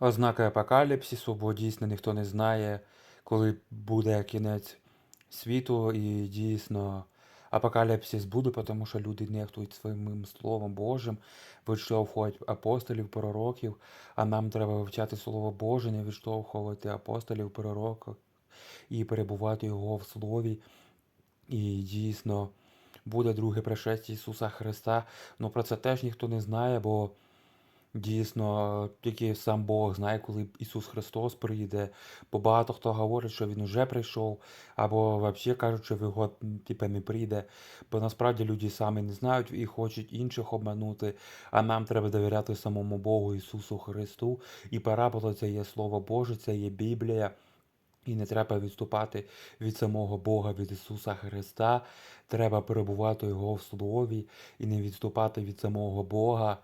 ознаки апокаліпсису, бо дійсно ніхто не знає, коли буде кінець світу, і дійсно апокаліпсис буде, тому що люди нехтують своїм Словом Божим, відштовхують апостолів, пророків, а нам треба вивчати Слово Боже, не відштовхувати апостолів, пророків і перебувати його в Слові. І дійсно буде друге пришестя Ісуса Христа. Ну про це теж ніхто не знає, бо дійсно тільки сам Бог знає, коли Ісус Христос прийде. Бо багато хто говорить, що Він уже прийшов, або взагалі кажуть, що його типу, не прийде. Бо насправді люди самі не знають і хочуть інших обманути. А нам треба довіряти самому Богу Ісусу Христу. І парабола це є Слово Боже, це є Біблія. І не треба відступати від самого Бога, від Ісуса Христа. Треба перебувати Його в Слові і не відступати від самого Бога.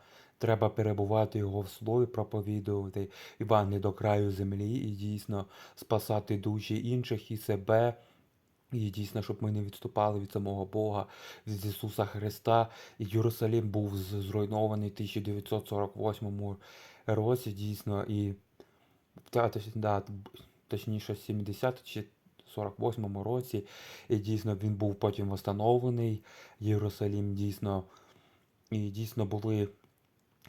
Треба перебувати Його в Слові, проповідувати Івангеліє до краю землі і дійсно спасати душі інших і себе. І дійсно, щоб ми не відступали від самого Бога, від Ісуса Христа. І Єрусалим був зруйнований в 1948 році, дійсно, і да, точніше 70 чи 48 році. І дійсно він був потім встановлений. Єрусалим дійсно. І дійсно були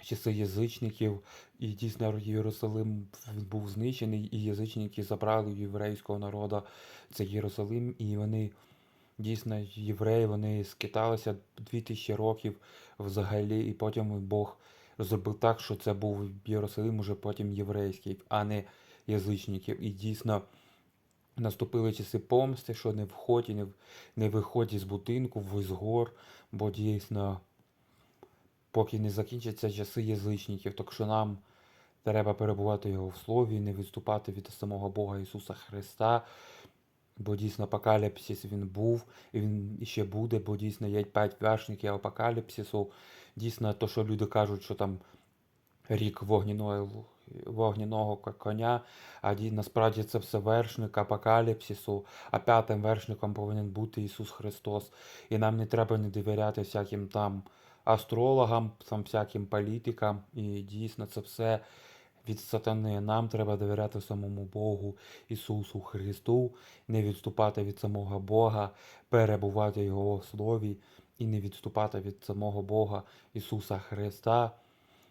часи язичників, і дійсно Єрусалим був знищений, і язичники забрали у єврейського народу цей Єрусалим, і вони дійсно євреї, вони скиталися 2000 років взагалі, і потім Бог зробив так, що це був Єрусалим уже потім єврейський, а не язичників. І дійсно наступили часи помсти, що не входь і не, не виходь із будинку, в гор, бо дійсно поки не закінчаться часи язичників, так що нам треба перебувати його в слові, не відступати від самого Бога Ісуса Христа. Бо дійсно апокаліпсис він був, і він іще буде, бо дійсно є п'ять вершників апокаліпсису. Дійсно, то, що люди кажуть, що там рік вогняного, вогняного коня, а насправді це все вершник апокаліпсису, а п'ятим вершником повинен бути Ісус Христос. І нам не треба не довіряти всяким там астрологам, там всяким політикам. І дійсно це все від сатани. Нам треба довіряти самому Богу, Ісусу Христу, не відступати від самого Бога, перебувати в Його слові і не відступати від самого Бога Ісуса Христа.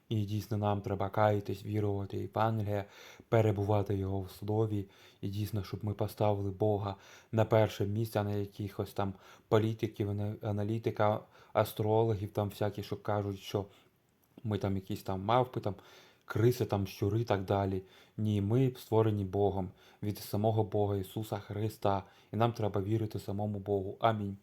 І дійсно нам треба каятись, вірувати в Євангеліє, перебувати Його в слові. І дійсно, щоб ми поставили Бога на перше місце, а не якихось там політиків, ана- аналітика, астрологів, там всякі, що кажуть, що ми там якісь там мавпи, там криси, там щури і так далі. Ні, ми створені Богом від самого Бога Ісуса Христа. І нам треба вірити самому Богу. Амінь.